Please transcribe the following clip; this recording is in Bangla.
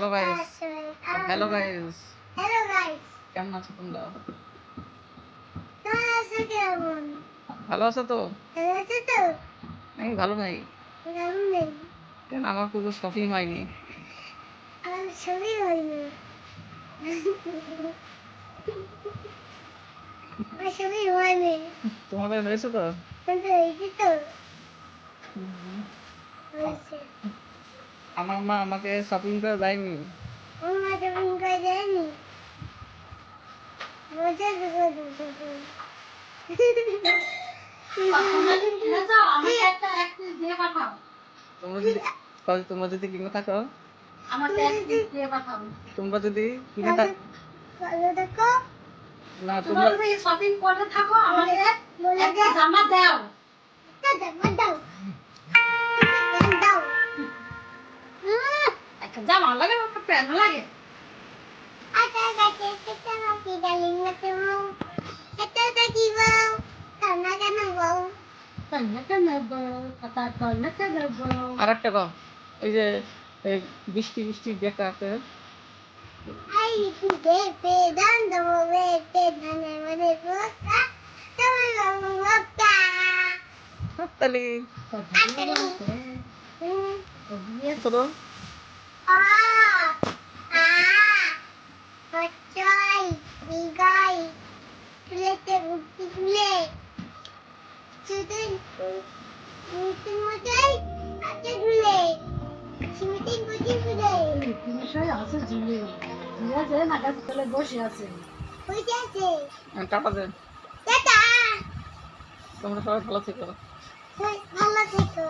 Hello guys hello guys hello guys কেমন আছো তোমরা? ভালো আছো তো? ভালো আছো তো? আমি ভালো নাই। কেন আমার কোনো শপিং হয়নি? তোমাদের হয়েছে তো? কিন্তু হয়েছে তো? হয়েছে। আমার মা আমাকে শপিং করে দেয়নি। করে তোমরা যদি কিনে থাকো তোমরা যদি কিনে থাক না তোমরা শপিং করতে থাকো আমাকে জামা দাও। জামা লাগে একটা প্যান্ট লাগে Ata kate kita masih daling na tumo. Ito ta kibaw. Kana ka na baw. প্যান্টটা নেব তারপর নেতে নেব আর একটা কম এই যে বৃষ্টি বৃষ্টি দেখা আছে Hmm. শোনো তোমরা সবাই ভালো থেকো। ভালো থেকো।